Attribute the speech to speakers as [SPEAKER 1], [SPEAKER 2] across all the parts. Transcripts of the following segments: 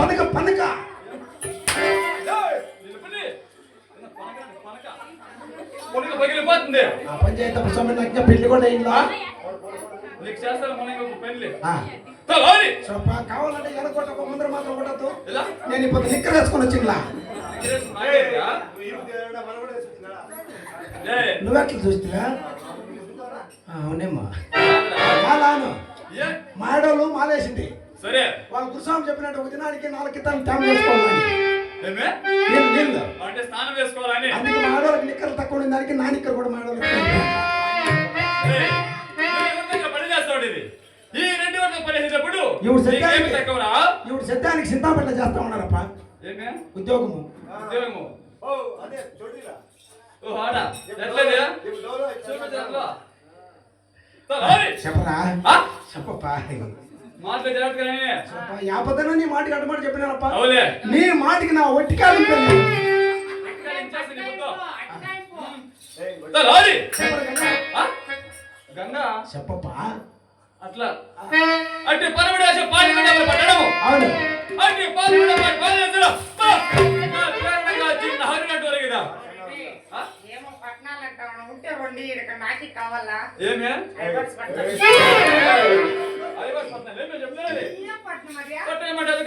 [SPEAKER 1] పనక
[SPEAKER 2] పనక. పంచాయతీ పెళ్ళి కూడా కావాలంటే ఎనకొట్ట ముందర మాత్రం కొట్టద్దు. నేను ఇప్పుడు నిక్కర వేసుకొని వచ్చిందా నువ్వెట్లా చూస్తున్నా అవునేమ్మా మాలాను. మాడోళ్ళు మాలేసింది.
[SPEAKER 1] సరే.
[SPEAKER 2] వాళ్ళ గురుస్వామి చెప్పినట్టు ఒక దినానికి నాలుగు కితాలు నీళ్ళు నీళ్ళు
[SPEAKER 1] అంటే స్నానం చేసుకోవాలని.
[SPEAKER 2] అందుకే మాడోళ్ళకి నిక్కలు తక్కువ ఉన్న దానికి నా నిక్కలు కూడా
[SPEAKER 1] దగ్గర పని చేస్తావు ఇది. ఈ రెండు వరకు పని చేసేటప్పుడు
[SPEAKER 2] ఇవి సత్యానికి-
[SPEAKER 1] నీకేమి తక్కువరా
[SPEAKER 2] ఇప్పుడు సత్యానికి సిద్ధాపేట చేస్తా ఉన్నారప్ప. ఉద్యోగము.
[SPEAKER 1] ఉద్యోగము.
[SPEAKER 3] ఓ అదే చూడిరా
[SPEAKER 1] ఓ ఆడా. ఎట్లది
[SPEAKER 2] చెప్పరా? చెప్పప్పా. యాపదన నీ మాటకి అడ్డమాట చెప్పినారప్ప నీ మాటకి నా ఒట్టికాలు?
[SPEAKER 1] గంగా.
[SPEAKER 2] చెప్పప్పా.
[SPEAKER 1] అట్లా. అంటే పరమడి ఆశ పాలి గంగలు పట్టడము.
[SPEAKER 2] అవును.
[SPEAKER 1] అంటే పాలి కూడా పాలి చేస్తున్నా చిన్న హరినట్టు వరగిదా ఆ?
[SPEAKER 4] ఏమో పట్నాలు అంటావు ఉంటే రెండు ఇక్కడ నాకి కావాలా?
[SPEAKER 1] ఏమే?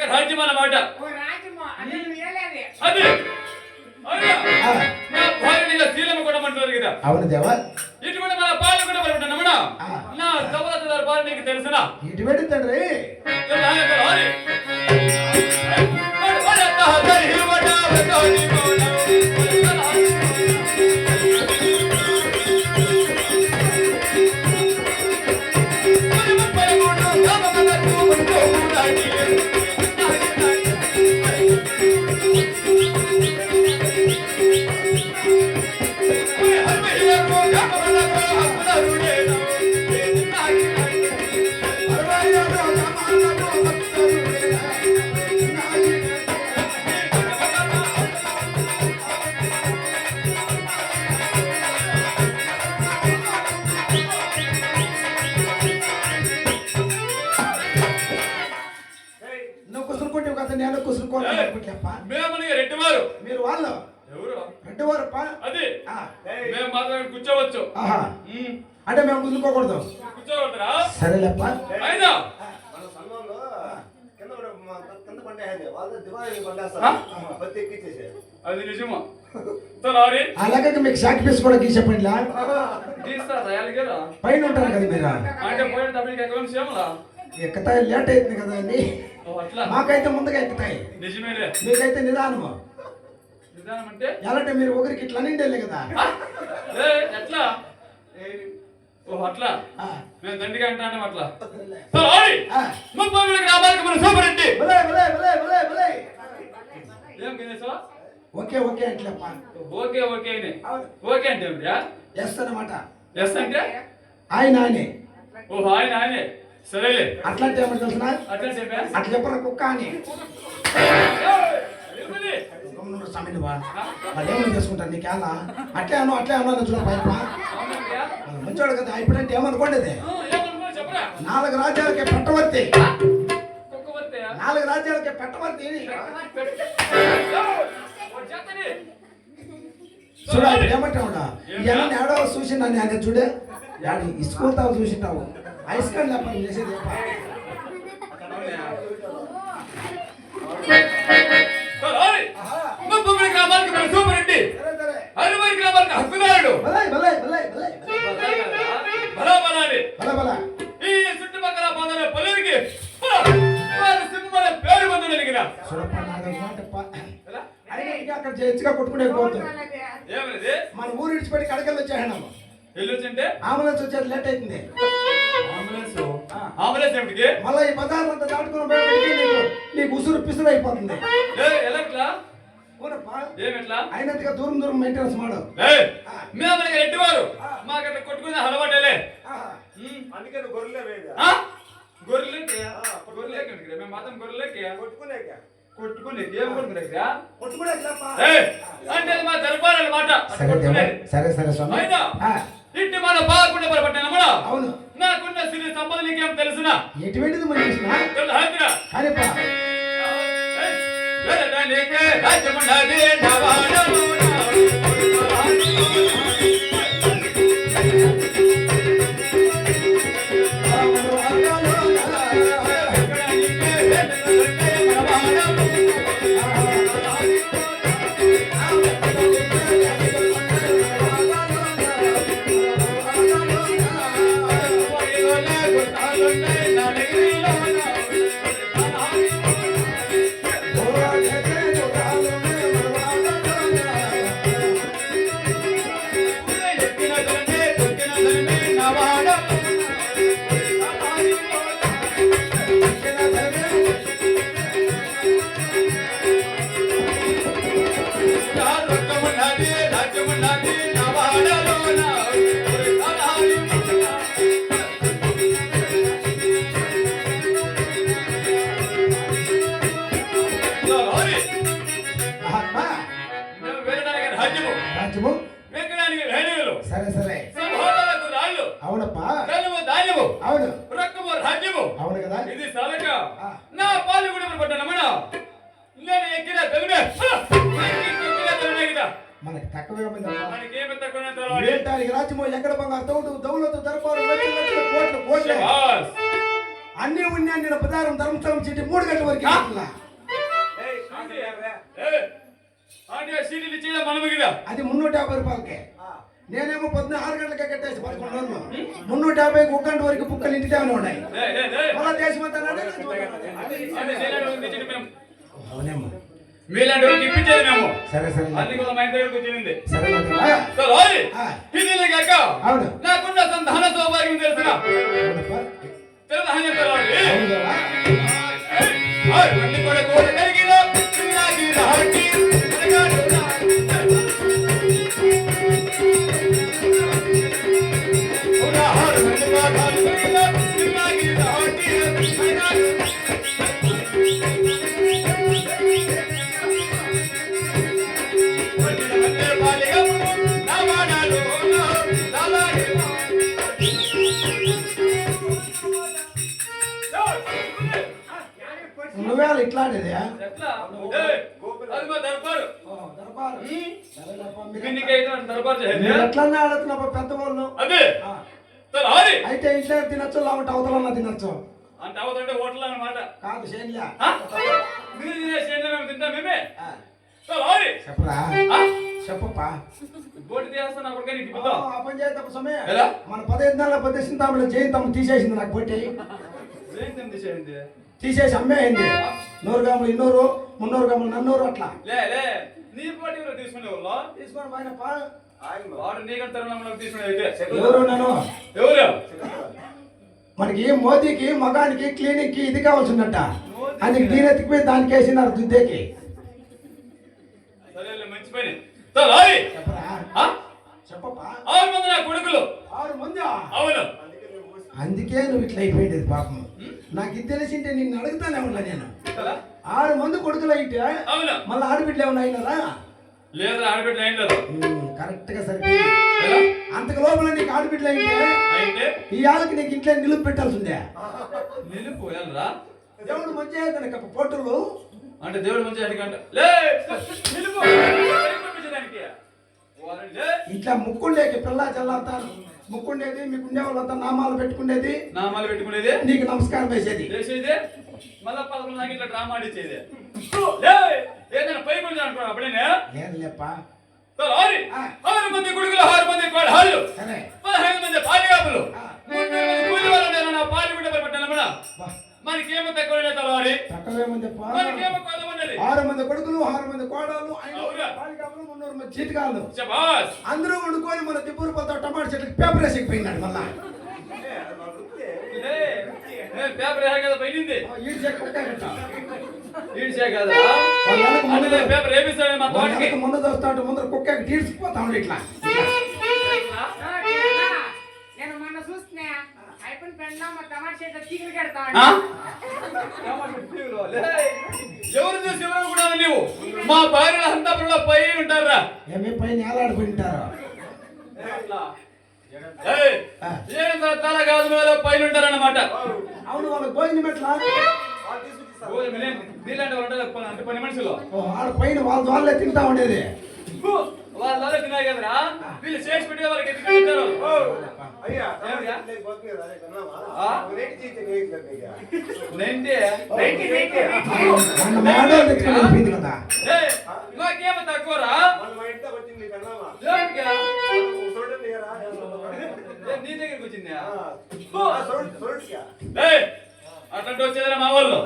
[SPEAKER 1] రాజ్యం అన్నమాట అది అవునా? కొనమంటారు కదా.
[SPEAKER 2] దేవా.
[SPEAKER 1] ఇటువంటి మన పాలు కూడా పడుకుంటున్నామా. నా సవలత భార్య నీకు తెలుసునా?
[SPEAKER 2] ఇటు పెట్టి తండ్రి.
[SPEAKER 1] మేము మాత్రమే కూర్చోవచ్చు.
[SPEAKER 2] అంటే మేము సరేలేప్ప.
[SPEAKER 1] అయినా.
[SPEAKER 3] మన సంఘంలో కింద వాళ్ళు దివాళి? పండేస్తారు
[SPEAKER 1] అది. నిజమా? తలారి
[SPEAKER 2] అలాగే మీకు సాక్రిఫైస్ కూడా
[SPEAKER 1] రాయాలిగేరా
[SPEAKER 2] పైన ఉంటారు కదా మీరు?
[SPEAKER 1] అంటే
[SPEAKER 2] ఎక్కుతాయి లేట్ అవుతుంది కదా
[SPEAKER 1] అట్లా.
[SPEAKER 2] మాకైతే ముందుగా ఎక్కుతాయి.
[SPEAKER 1] నిజమేలే.
[SPEAKER 2] మీకైతే నిదానము.
[SPEAKER 1] నిదానం అంటే?
[SPEAKER 2] ఎలాంటి మీరు ఒకరికి ఇట్లా నిండేలే కదా.
[SPEAKER 1] ఎట్లా? ఓ అట్లా? మేము దండిగా అంటాను అట్లా. ముప్పై వేల గ్రామాలకు మన సూపర్ రెడ్డి
[SPEAKER 2] భలే, భలే, భలే, భలే, భలే.
[SPEAKER 1] ఏం గణేశా
[SPEAKER 2] ఓకే ఓకే అంటలేప్ప
[SPEAKER 1] ఓకే ఓకే. ఓకే అంటే
[SPEAKER 2] ఎస్ అనమాట
[SPEAKER 1] ఎస్ అంటే?
[SPEAKER 2] ఆయన ఆయనే.
[SPEAKER 1] ఓ ఆయన ఆయనే. సరేలే.
[SPEAKER 2] అట్లాంటి తెలుసిన
[SPEAKER 1] అట్లా చెప్పా
[SPEAKER 2] అట్లా చెప్పరు కుక్క అని? వా వాళ్ళు చేసుకుంటారు నీకేలా అట్లే అను అట్లే అను అని చూడ
[SPEAKER 1] అవునయ్యా?
[SPEAKER 2] మంచోడు కదా ఇప్పుడంటే ఏమనుకోండి
[SPEAKER 1] చెప్పరా
[SPEAKER 2] నాలుగు రాజ్యాలకి పెట్టవర్తి? నాలుగు రాజ్యాలకి పెట్టవర్తి
[SPEAKER 1] ఓ చేతని.
[SPEAKER 2] చూడ ఏమంటావుడా ఇవన్నీ ఏడో చూసి నన్ను ఆయన చూడే యాడి ఇసుకుంటావు చూసింటావు ఐస్ క్రీమ్ లేప చేసేది చెప్ప.
[SPEAKER 1] వేల గ్రామాలకు మన సూపర్ రెడ్డి
[SPEAKER 2] సరే, సరే.
[SPEAKER 1] అరవై గ్రామాలకు హక్కుదారుడు. ఈ చుట్టుపక్కల పొందిన పల్లెరికి వారి సింహల పేరు.
[SPEAKER 2] అయినా ఇంకా అక్కడ చేర్చిగా కొట్టుకునే పోతుంది మన ఊరు విడిచిపెట్టి కడకలు వచ్చాయనమ్మ
[SPEAKER 1] వెళ్ళొచ్చింటే?
[SPEAKER 2] అంబులెన్స్ వచ్చేది లేట్ అవుతుంది
[SPEAKER 1] అంబులెన్స్ అంబులెన్స్ ఏమిటికి?
[SPEAKER 2] మళ్ళీ ఈ బజార్ అంతా దాటుకుని నీకు ఉసురు పిసురు అయిపోతుంది.
[SPEAKER 1] ఏ
[SPEAKER 2] అయినంతగా దూరం దూరం మెయింటెనెన్స్ మాడు.
[SPEAKER 1] మేము మనకి రెడ్డివారు. మాకు అట్లా కొట్టుకునే అలవాటేలే.
[SPEAKER 3] అందుకే నువ్వు గొర్రెలే?
[SPEAKER 1] గొర్రెలకి? గొర్రెలకి? మేము మాత్రం గొర్రెలకి?
[SPEAKER 3] కొట్టుకునేక
[SPEAKER 1] కొట్టుకుని ఏం కొట్టుకునేదిరా?
[SPEAKER 2] కొట్టుకునే లేప.
[SPEAKER 1] ఏ అంటే అది మా దర్బార్ అన్నమాట
[SPEAKER 2] సరే.
[SPEAKER 1] కొట్టుకునేది.
[SPEAKER 2] సరే స్వామి.
[SPEAKER 1] ఇంటి మన బాగుండే కూడా
[SPEAKER 2] అవును.
[SPEAKER 1] నాకున్న సిరి సంపద నీకేం తెలుసునా?
[SPEAKER 2] ఎటువంటిది మన కృష్ణ
[SPEAKER 1] తెలుసు
[SPEAKER 2] కానిప్ప
[SPEAKER 1] రాళ్ళు
[SPEAKER 2] అవునప్పా
[SPEAKER 1] కలువు ధాన్యము
[SPEAKER 2] అవును
[SPEAKER 1] రొక్కము రాజ్యము
[SPEAKER 2] అవును కదా
[SPEAKER 1] ఇది సాలక
[SPEAKER 2] ఆ.
[SPEAKER 1] నా పాలు కూడా పట్టణమన నేను ఎక్కిన తగునే ఎక్కిన తగునే కదా
[SPEAKER 2] మనకి తక్కువే ఉందప్పా
[SPEAKER 1] మనకేమి తక్కువ తెలవాలి
[SPEAKER 2] ఏంటానికి రాజ్యము ఎక్కడ బంగారు తోడు దౌలతు దర్బారు లక్షల లక్షల కోట్లు కోట్లు
[SPEAKER 1] శభాష్.
[SPEAKER 2] అన్ని ఉన్నాయి నేను పదారం ధర్మస్థలం చెట్టి మూడు గంటల వరకు
[SPEAKER 1] ఆ?
[SPEAKER 2] ఇట్లా.
[SPEAKER 3] ఏయ్, ఆంటీ ఎవరే?
[SPEAKER 1] ఏ, అంటే ఆ సీడీలు ఇచ్చేదా మనము కదా
[SPEAKER 2] అది మున్నూట యాభై రూపాయలకే
[SPEAKER 3] ఆ,
[SPEAKER 2] నేనేమో పొద్దున్న ఆరు గంటలకే కట్టేసి పదకొండు రోజులు మున్నూట యాభై ఒక గంట వరకు బుక్కలు ఉన్నాయి. అవునేమో.
[SPEAKER 1] మీలాంటి వాళ్ళకి ఇప్పించేది మేము.
[SPEAKER 2] సరే సరే.
[SPEAKER 1] అందుకు మా ఇంటి దగ్గరకు వచ్చింది.
[SPEAKER 2] సరే మాత్రమా?
[SPEAKER 1] సరే ఓయ్.
[SPEAKER 2] ఆ.
[SPEAKER 1] ఇది కాక
[SPEAKER 2] అవును.
[SPEAKER 1] నాకున్న సంధాన సౌభాగ్యం తెలుసున అన్ని కూడా కలిగిన ఎట్లా? అది మా దర్బారు.
[SPEAKER 2] దర్బారు. పెద్ద వాళ్ళు
[SPEAKER 1] అదే.
[SPEAKER 2] అయితే ఇంట్లో తినచ్చు లేకుంటే అవతలన్నా తినచ్చు.
[SPEAKER 1] అంటే అవతంటే హోటల్ అన్నమాట.
[SPEAKER 2] కాదు శైలియా?
[SPEAKER 1] మీరు తినే మేము తింటాం మేమే.
[SPEAKER 2] చెప్పరా? చెప్పప్పా? మన పదహైదు నెలల జయంతమ్మ తీసేసింది నాకు
[SPEAKER 1] తీసేయండి
[SPEAKER 2] తీసేసి అమ్మేయింది నూరు గ్రాములు ఇన్నూరు మున్నూరు గ్రాములు నన్నూరు అట్లా.
[SPEAKER 1] లే లే నీ పోటీ ఎవరు తీసుకునే వాళ్ళు
[SPEAKER 2] తీసుకొని పోయినప్పా
[SPEAKER 3] ఆయన
[SPEAKER 1] వాడు నీకంటే తరుణంలో తీసుకునే అయితే.
[SPEAKER 2] ఎవరు నన్ను?
[SPEAKER 1] ఎవరు?
[SPEAKER 2] మనకి మోదీకి మగానికి క్లినిక్కి ఇది కావాల్సిందట. అందుకే దీని ఎత్తికిపోయి దానికి వేసినారు దుద్దేకి.
[SPEAKER 1] సరేలే మంచి పని. సరే హరి
[SPEAKER 2] చెప్పరా?
[SPEAKER 1] ఆ?
[SPEAKER 2] చెప్పప్పా?
[SPEAKER 1] ఆరు మంది నా కొడుకులు.
[SPEAKER 2] ఆరు మంది?
[SPEAKER 1] అవును.
[SPEAKER 2] అందుకే నువ్వు ఇట్లా అయిపోయింది పాపం. నాకు ఇది తెలిసింటే నిన్ను అడుగుతానే ఉన్నా నేను? ఆరు మంది కొడుకులు అయితే మళ్ళీ ఆడబిడ్డలు ఏమన్నా అయినారా?
[SPEAKER 1] లేదా ఆడబిడ్డ ఏం లేదు
[SPEAKER 2] కరెక్ట్గా సరిపోయింది? అంతకు లోపల నీకు ఆడబిడ్డలు అయితే ఈ ఆళ్ళకి నీకు ఇంట్లో నిలుపు పెట్టాల్సి ఉందే
[SPEAKER 1] నిలుపు వెళ్ళరా
[SPEAKER 2] దేవుడు మంచిగా కనుక పోటులు.
[SPEAKER 1] అంటే దేవుడు మంచి అడిగంట
[SPEAKER 2] ఇట్లా ముక్కుండేకి పిల్ల చల్లంతా ముక్కుండేది మీకు ఉండే వాళ్ళంతా నామాలు పెట్టుకునేది
[SPEAKER 1] నామాలు పెట్టుకునేది?
[SPEAKER 2] నీకు నమస్కారం వేసేది.
[SPEAKER 1] మళ్ళా పదకొండు నాకు ఇట్లా డ్రామా ఆడిచ్చేది. లే ఏదైనా పై గురించి అనుకో అప్పుడేనే?
[SPEAKER 2] లేదు లేప్పా
[SPEAKER 1] సరే, ఆరు ఆరు మంది ఆరు పదహైదు పాలి బిడ్డ మనకేమో తక్కువ మనకేమో
[SPEAKER 2] ఆరు మంది కొడుకులు ఆరు మంది కోడలు? బాలికలు, మున్నూరు మంది జీతకాలు అందరూ వండుకొని మన తిప్పూరు పోతా టమాటా చెట్లకి పేపర్ వేసిపోయినాడు మళ్ళా.
[SPEAKER 1] పేపర్ కదా పోయింది.
[SPEAKER 2] ముందు-
[SPEAKER 1] పేపర్ వేపిస్తాడు మా
[SPEAKER 2] వాళ్ళ
[SPEAKER 1] తోటకి.
[SPEAKER 2] వెనక ముందు దోస్తాడు ముందర కుక్క తీర్చిపోతా ఉండి ఇట్లా.
[SPEAKER 4] నేను మొన్న చూస్తున్నా అయిపోయిన పెండా మా టమాటా చెట్ల చీకలు కడతా
[SPEAKER 1] ఎవరు చూసి ఎవరు కూడా నీవు? మా భార్యల అంతపురంలో పై ఉంటారా?
[SPEAKER 2] ఏమి ఆ.
[SPEAKER 1] ఏం తల కాదు మీద పైన ఉంటారన్నమాట?
[SPEAKER 2] అవును
[SPEAKER 3] వాళ్ళు
[SPEAKER 1] ఓ, మీలే- మీలాంటి వాళ్ళు అంటే పని మనుషులు.
[SPEAKER 2] ఆడ పైన వాళ్ళ వాళ్ళే తింటా ఉండేది.
[SPEAKER 1] వాళ్ళ తినాయి కదరా? వీళ్ళు చేసి పెట్టి వాళ్ళకి ఎత్తుకొని తింటారు
[SPEAKER 3] అయ్యా
[SPEAKER 1] ఏమయ్యా?
[SPEAKER 3] ఇట్లా పోతుంది కదా, అదే కన్నావా?
[SPEAKER 1] ఆ?
[SPEAKER 3] ఒక రేటు చేయించే రేటు కదా ఇక.
[SPEAKER 1] Ninety
[SPEAKER 4] ninety, ninety, ninety.
[SPEAKER 2] మొన్న మేడలు ఎత్తుకొని వెళ్ళిపోయింది కదా
[SPEAKER 1] ఏయ్, మాకేమో తక్కువరా
[SPEAKER 3] వచ్చింది
[SPEAKER 1] నీ దగ్గరికి వచ్చిందా అట్లాంటి వచ్చేదిరా మా వాళ్ళు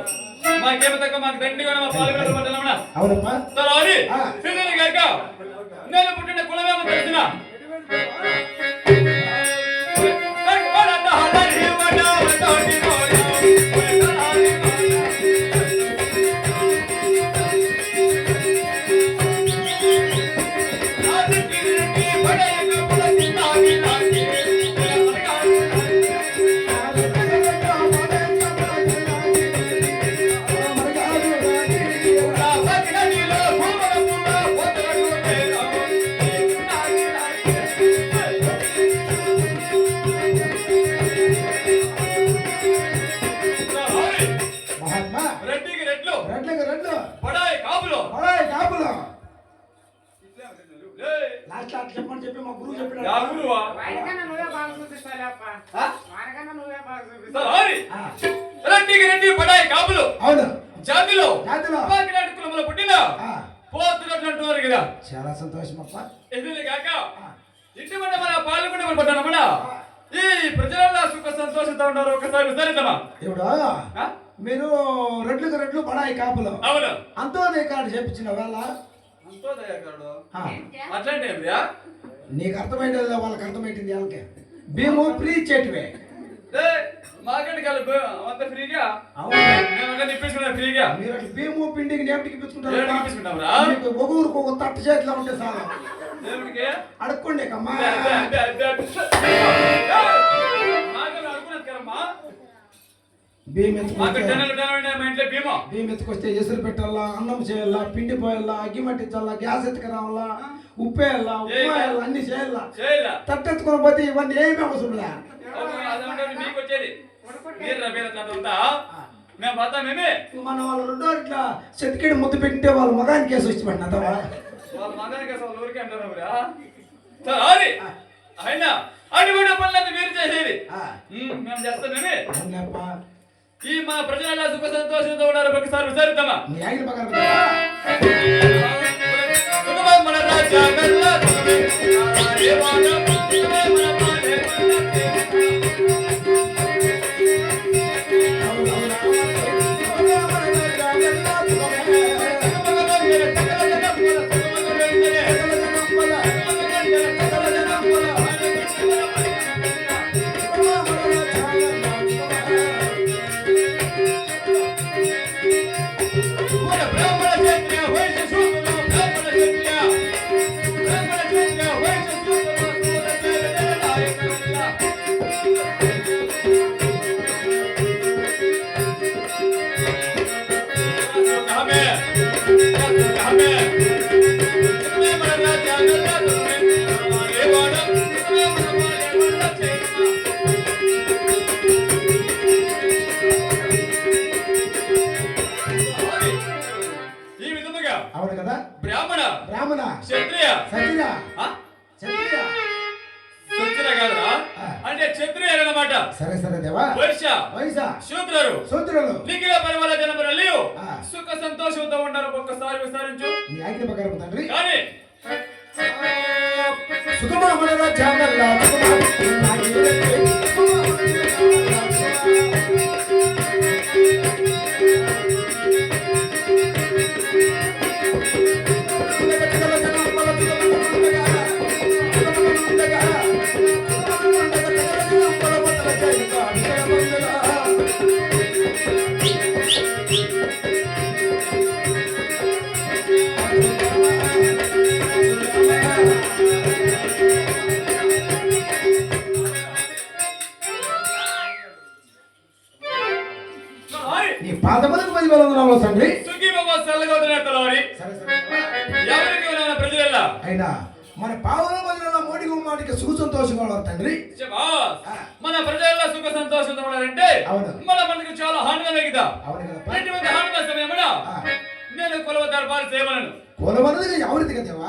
[SPEAKER 1] మాకేమో తక్కువ మాకు దండి కూడా మా పాలు కూడా పట్టాలమ్మా
[SPEAKER 2] అవునప్పా
[SPEAKER 1] తలారి
[SPEAKER 2] ఆ.
[SPEAKER 1] సిద్ధని గాక నేను పుట్టిన కులమేమో
[SPEAKER 2] చాలా సంతోషం అప్ప.
[SPEAKER 1] ఎదురు కాక? ఇంటి మన మన పాల్గొండ మన పట్టాను మన? ఈ ప్రజల సుఖ సంతోషంతో ఉన్నారు? ఒకసారి విచారిద్దామా ఆ?
[SPEAKER 2] మీరు రెడ్లకు రెడ్లు పడాయి కాపులు.
[SPEAKER 1] అవును.
[SPEAKER 2] అంతోదయ కార్డు చెప్పించిన వేళ.
[SPEAKER 1] ఎంతో దయాకరుడు.
[SPEAKER 2] ఆ,
[SPEAKER 1] అట్లాంటి
[SPEAKER 2] నీకు అర్థమైంది వాళ్ళకి అర్థమైంది వాళ్ళకి. భీము ఫ్రీ
[SPEAKER 1] కలిపి అంత ఫ్రీగా? నిప్పించుకున్నాం ఫ్రీగా.
[SPEAKER 2] మీరు అట్లా భీము పిండికి నేపటికి
[SPEAKER 1] ఏమిటికి
[SPEAKER 2] ఇప్పించుకుంటారు ఒగూరుకు ఒక తట్టు చేతిలో ఉంటే
[SPEAKER 1] దేవుడికి
[SPEAKER 2] అడుక్కోండి అమ్మా భీమ్ ఎత్తుకొస్తే ఎసురు పెట్టాలా అన్నం చేయాలా పిండి పోయాలా అగ్గి మట్టించాలా గ్యాస్ ఎత్తుకురావాలా ఉప్పు వేయాలా ఉప్పు వేయాలా అన్ని చేయాలా.
[SPEAKER 1] చేయలే.
[SPEAKER 2] తట్టెత్తుకొని పోతే ఇవన్నీ ఏమి అవసరం మన వాళ్ళు రెండో ఇట్లా చెతికిడి ముద్దు పెట్టింటే వాళ్ళ మగానికి కేసు వచ్చి పడిన
[SPEAKER 1] అయినా అటువంటి పనులంతా మీరు చేసేది. మేము చేస్తాం మేమే
[SPEAKER 2] అవునప్పా
[SPEAKER 1] ఈ మా ప్రజల సుఖ సంతోషంతో ఉన్నారు. ఒకసారి విచారిద్దామా? మన రాజ్యాంగంల
[SPEAKER 2] వైసా
[SPEAKER 1] శూద్రులు
[SPEAKER 2] సూత్రులు
[SPEAKER 1] లిఖిల పరిమళ జనములు
[SPEAKER 2] ఆ.
[SPEAKER 1] సుఖ సంతోషంతో ఉంటారు ఒక్కసారి విస్తరించు.
[SPEAKER 2] నీ ఆజ్ఞ ప్రకారం తండ్రి.
[SPEAKER 1] కానీ
[SPEAKER 2] సుఖమా మన రాజ్యాంగంలో
[SPEAKER 4] ಕೋಲಮಾನ ಸೇವನನು ಯಾವ ರೀತಿ
[SPEAKER 1] ಕಥೆವಾ?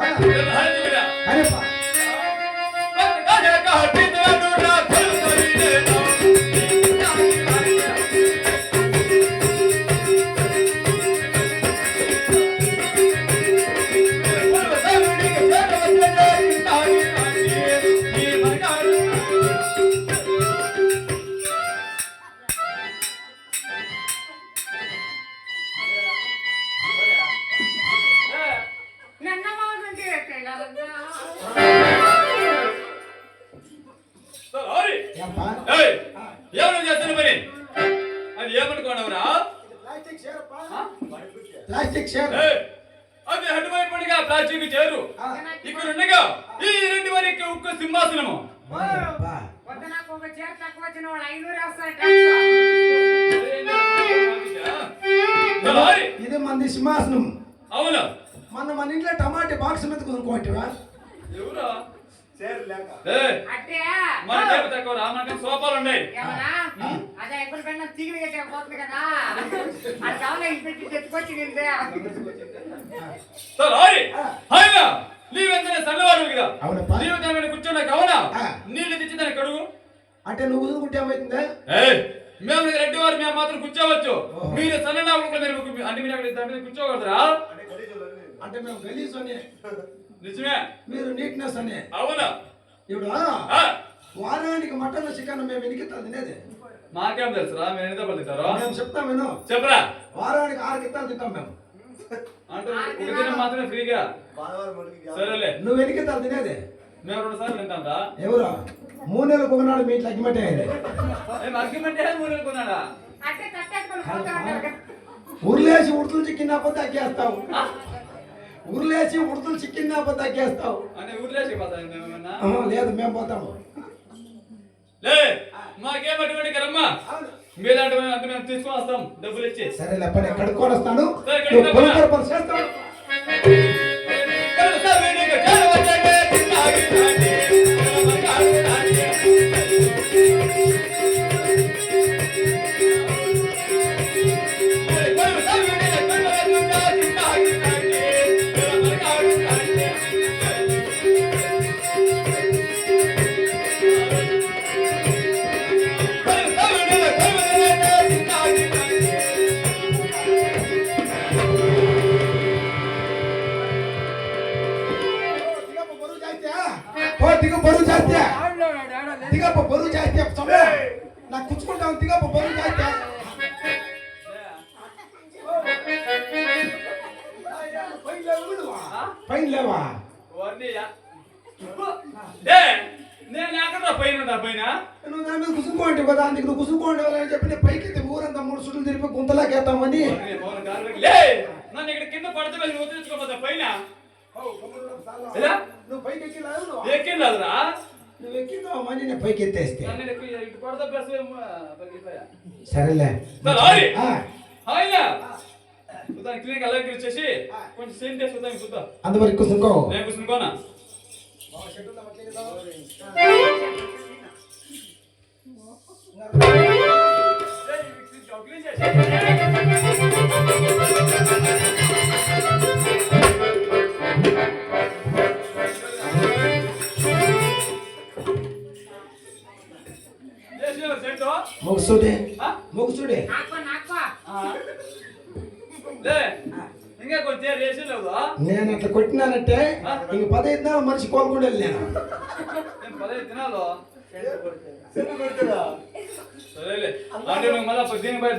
[SPEAKER 2] ఇది మంది సింహాసనం.
[SPEAKER 1] అవును?
[SPEAKER 2] మన మన ఇంట్లో టమాటా బాక్స్ మీద కొనుక్కోవటివా
[SPEAKER 1] ఎవరా?
[SPEAKER 3] చేరు లేక.
[SPEAKER 1] ఏయ్,
[SPEAKER 4] అంటే
[SPEAKER 1] మన చేప తక్కువ రా మనకి సోఫాలు ఉన్నాయి
[SPEAKER 2] అంటే నువ్వు ఊదుకుంటే ఏమవుతుంది
[SPEAKER 1] ఏయ్, మేము రెడ్డి వారు మేము మాత్రం కూర్చోవచ్చు.
[SPEAKER 2] మీరు
[SPEAKER 1] సన్ననామకులు మీరు అంటే మీరు అక్కడ దాని మీద
[SPEAKER 3] అంటే
[SPEAKER 2] మేము గలీజ్ అని.
[SPEAKER 1] నిజమే.
[SPEAKER 2] మీరు నీట్నెస్ అని.
[SPEAKER 1] అవునా.
[SPEAKER 2] ఇప్పుడు వారానికి మటన్ చికెన్ మేము ఎన్నికిత్తాలు తినేది?
[SPEAKER 1] మాకేం తెలుసురా మేము ఎన్ని దెబ్బలు తింటారో?
[SPEAKER 2] మేము చెప్తాం విను.
[SPEAKER 1] చెప్పరా.
[SPEAKER 2] వారానికి ఆరు కిత్తాలు తింటాం మేము.
[SPEAKER 1] అంటే ఒక దినం మాత్రమే ఫ్రీగా. సరేలే.
[SPEAKER 2] నువ్వు ఎన్నికిత్తాలు తినేది?
[SPEAKER 1] రెండు సార్లు రా
[SPEAKER 2] ఎవరు మూడు నెలలకు ఒకనాడు మీ ఇంట్లో
[SPEAKER 1] మూడు.
[SPEAKER 2] ఉర్లేసి ఉడుతులు చిక్కిన పోతే అగ్గేస్తావు ఉర్లేసి ఉడుతులు చిక్కిన పోతే
[SPEAKER 1] అంటే మేమేమన్నా
[SPEAKER 2] ఆహా, లేదు మేము పోతాము
[SPEAKER 1] లే మాకేం అటువంటి కరమ్మా మీలాంటి వాళ్ళని అంత మేము తీసుకొని వస్తాం డబ్బులు ఇచ్చి
[SPEAKER 2] సరే లేపని కడుక్కొని వస్తాను నువ్వు
[SPEAKER 1] కడుక్కో.
[SPEAKER 2] కుచ్చుకుంటాను దిగప్ప బరువు చేస్తే పైన లేవా
[SPEAKER 1] నేను ఎక్కడ పైన పైన?
[SPEAKER 2] నువ్వు దాని మీద కుసుకుంటే కదా అందుకు నువ్వు కుసుకుంటే అని చెప్పి నేను పైకి ఊరంతా మూడు సుట్లు తిరిపి గుంతలాకేద్దామని
[SPEAKER 1] లే నన్ను ఇక్కడ కింద పడితే వదిలించుకోపోతా పైన?
[SPEAKER 2] నువ్వు పైకి ఎక్కి నువ్వు.
[SPEAKER 1] ఎక్కింది
[SPEAKER 2] నువ్వు ఎక్కిందామని నేను పైకి ఎత్తేస్తే సరేలే.
[SPEAKER 1] క్లినిక్ అలంకరించేసి కొంచెం సెంట్ వేసి చూద్దాం చూద్దాం.
[SPEAKER 2] అందువరకు కుసుకో
[SPEAKER 1] నేను కూర్చునుకోనా?
[SPEAKER 2] మొగసుడే మొగసుడే నేను అట్లా కొట్టినానంటే ఇంక పదహైదు నెలలు మనిషి కోలుకుండా వెళ్ళాను
[SPEAKER 1] నేను దినాలు
[SPEAKER 3] సెంటు.
[SPEAKER 1] సరేలే అంటే నువ్వు మళ్ళీ దీని బయట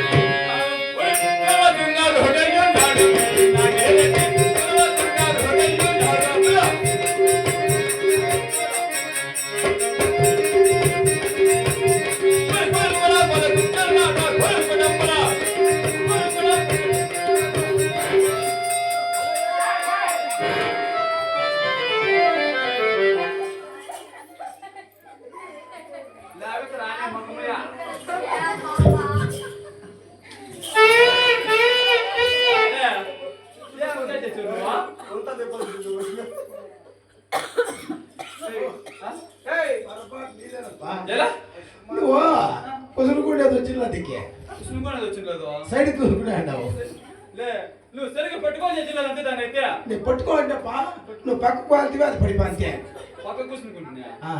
[SPEAKER 1] ఆ.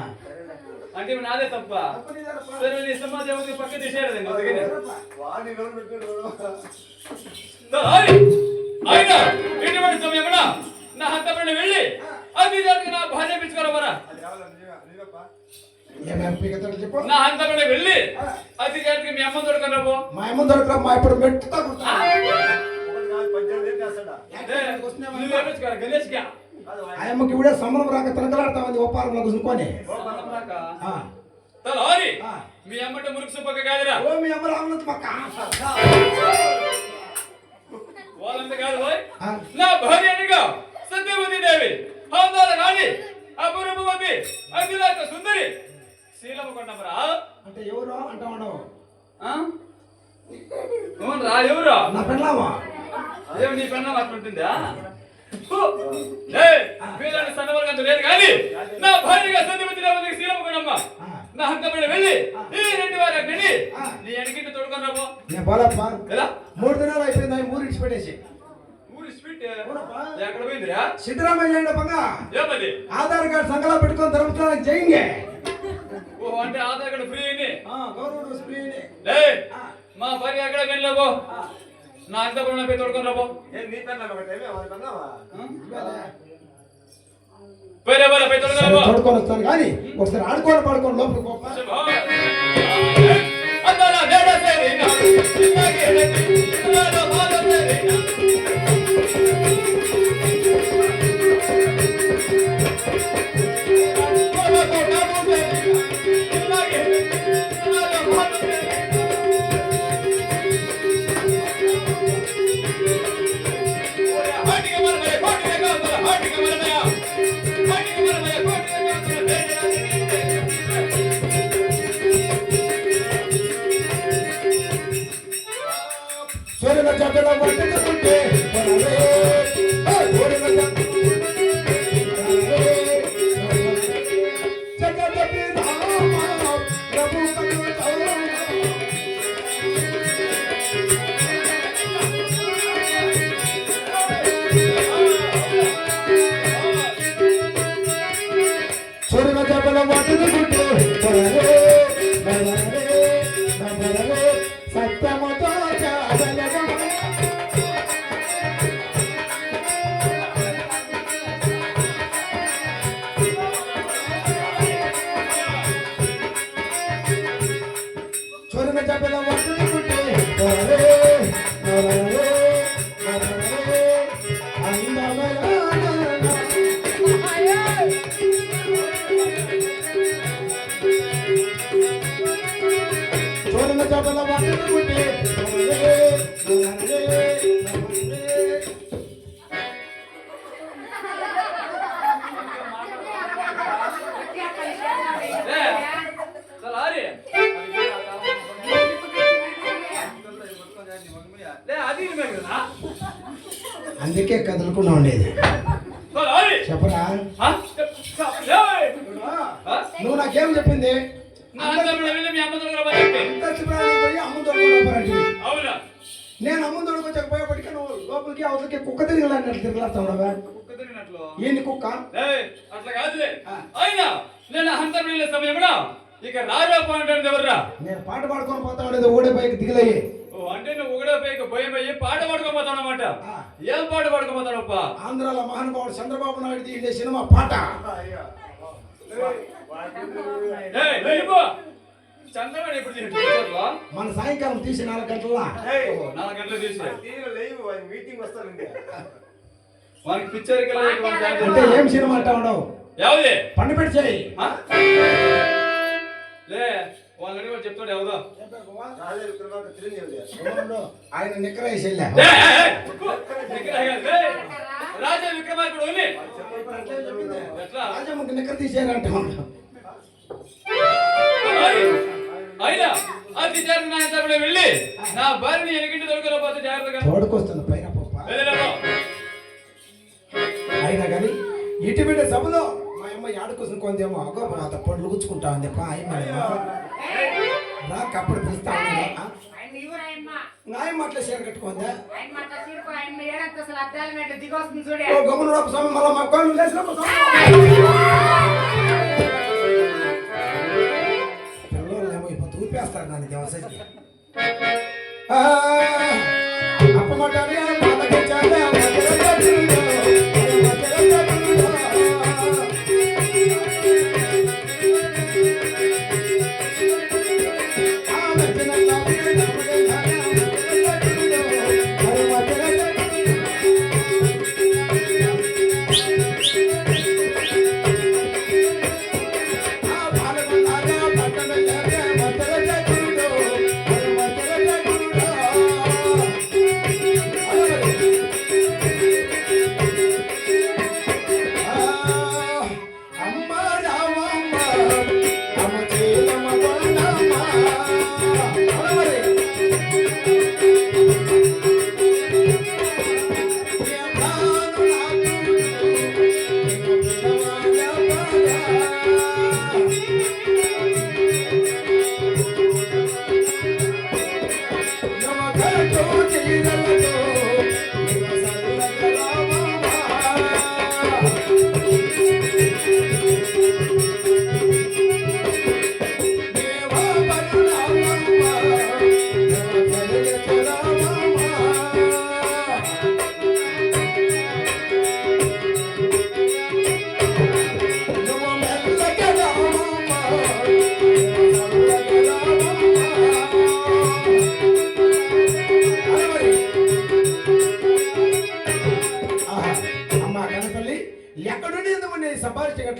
[SPEAKER 1] అంటే నాదే తప్ప. సరే నీ సమాజం పక్క తీసేయలేదండి అందుకనే? ఆయన ఇటువంటి సమయమున నా హంతపడిన వెళ్ళి. అది నా భార్య నా వెళ్ళి. మీ అమ్మ దొరకరాబో
[SPEAKER 2] మా అమ్మ దొరకరా మా ఇప్పుడు మెట్టుతా
[SPEAKER 1] గణేష్గా
[SPEAKER 3] కాదు,
[SPEAKER 2] ఆ అమ్మకి ఇవిడే సంబరం రాక? తనకలాడతామంది ఒప్పారంలో కుసుకొని ఆ.
[SPEAKER 1] తలారి. మీ అమ్మట మురుకు సుప్పక కాదురా.
[SPEAKER 2] ఓ మీ అమ్మ రామనంత పక్క.
[SPEAKER 1] వాళ్ళంత కాదు. నా భార్య అనగా సత్యవతి దేవి హోదాల రాణి అపూర్వవతి అఖిలాక సుందరి. శీలము కొండమరా
[SPEAKER 2] అంటే ఎవరు అంటా ఉండవు.
[SPEAKER 1] రా ఎవరు?
[SPEAKER 2] నా పెళ్ళామా?
[SPEAKER 1] అదేమి నీ పెన్న అట్లుంటుందా వీళ్ళని సన్నవర్గంతో లేదు కానీ నా భార్యగా సత్యవతి రామకి
[SPEAKER 2] శ్రీరామకునమ్మ
[SPEAKER 1] నా హక్కమైన వెళ్ళి ఈ రెండు వారి అక్కడిని నీ ఎడికింట తోడుకొని రాబో
[SPEAKER 2] నేను బాలప్ప
[SPEAKER 1] ఎలా?
[SPEAKER 2] మూడు దినాలు అయిపోయింది ఆయన ఊరు ఇచ్చిపెట్టేసి సిద్ధరామయ్య ఆధార్ కార్డు సంగలా పెట్టుకొని తరుపుతాను జైంగే
[SPEAKER 1] ఓ అంటే Aadhaar card
[SPEAKER 2] free government
[SPEAKER 1] free మా భార్య ఎక్కడ వెళ్ళబో నా అంత కూడా పోయి తోడుకొని రాబో తోడుకొని రాబో
[SPEAKER 2] తోడుకొని వస్తాను కానీ ఒకసారి ఆడుకోని పడుకోండి లోపలికి
[SPEAKER 1] అవునా?
[SPEAKER 2] నేను అమ్మ దొరకొచ్చకపోయేపటికి నువ్వు లోపలికి అవతలకి కుక్క తిరగలన్నట్టు తిరగలాడుతావుడవా
[SPEAKER 1] కుక్క తిరిగినట్లు?
[SPEAKER 2] ఏంది కుక్క?
[SPEAKER 1] అట్లా కాదులే. అయినా నేను హంతం వెళ్ళే సమయంలో ఇక రారా పాంటాడు ఎవర్రా?
[SPEAKER 2] నేను పాట పాడుకొని పోతా ఉండేది ఓడే పైకి దిగలయ్యి.
[SPEAKER 1] ఓ అంటే నువ్వు ఒకడే పైకి భయం పోయి పాట పాడుకోపోతావు అన్నమాట
[SPEAKER 2] ఆ.
[SPEAKER 1] ఏం పాట పాడుకోపోతాడప్ప
[SPEAKER 2] ఆంధ్రాలో మహానుభావుడు చంద్రబాబు నాయుడు తీసే సినిమా పాట.
[SPEAKER 3] అయ్యా
[SPEAKER 1] చంద్రబాబు ఎప్పుడు తీసాడు
[SPEAKER 2] మన సాయంకాలం తీసి నాలుగు గంటల?
[SPEAKER 1] నాలుగు గంటలు తీసి.
[SPEAKER 3] లేవు మీటింగ్ వస్తానండి
[SPEAKER 2] అంటే ఏం సినిమా అంటా ఉండవు పండు పెట్టి?
[SPEAKER 1] లే వాళ్ళని వాడు చెప్తాడు
[SPEAKER 3] రాజే చిరంజీవి
[SPEAKER 2] ఆయన నిక్కర
[SPEAKER 1] రాజా విక్రమార్కుడు ఎట్లా?
[SPEAKER 2] రాజమ్మకి నిక్కర తీసేయాలంట
[SPEAKER 1] జాగ్రత్త నా ఇంత కూడా వెళ్ళి నా భార్యని ఎనికింటి దొరకలేకపోతే జాగ్రత్తగా.
[SPEAKER 2] తోడుకొస్తాను పైన పప్ప అయినా కానీ ఇటు బిడ్డ సభలో మా అమ్మ యాడకోసం కొందేమో అగో మాత పండ్లు గుచ్చుకుంటా ఉంది పా అయ్యమ్మ రా కప్పుడు పిలుస్తా. నాయమ్మ అట్లా చీర కట్టుకుందా? గమ్మున స్వామి మళ్ళీ మా కోళ్ళు లేచినప్పుడు ఇప్పుడు తూపేస్తారు నన్ను దేవసకి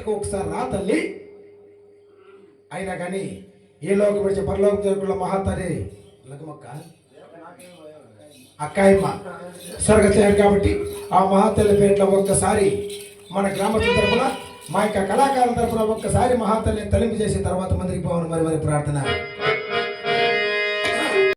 [SPEAKER 2] బయటకు ఒకసారి రా తల్లి. అయినా కానీ ఏ లోకం విడిచి పరలోక జరుగుల మహాతరి లగమక్క అక్కాయమ్మ స్వర్గ చేయాలి కాబట్టి ఆ మహాతల్లి పేరులో ఒక్కసారి మన గ్రామ తరపున మా యొక్క కళాకారుల తరపున ఒక్కసారి మహాతల్లిని తలింపు చేసిన తర్వాత మందికి పోవని మరి మరి ప్రార్థన.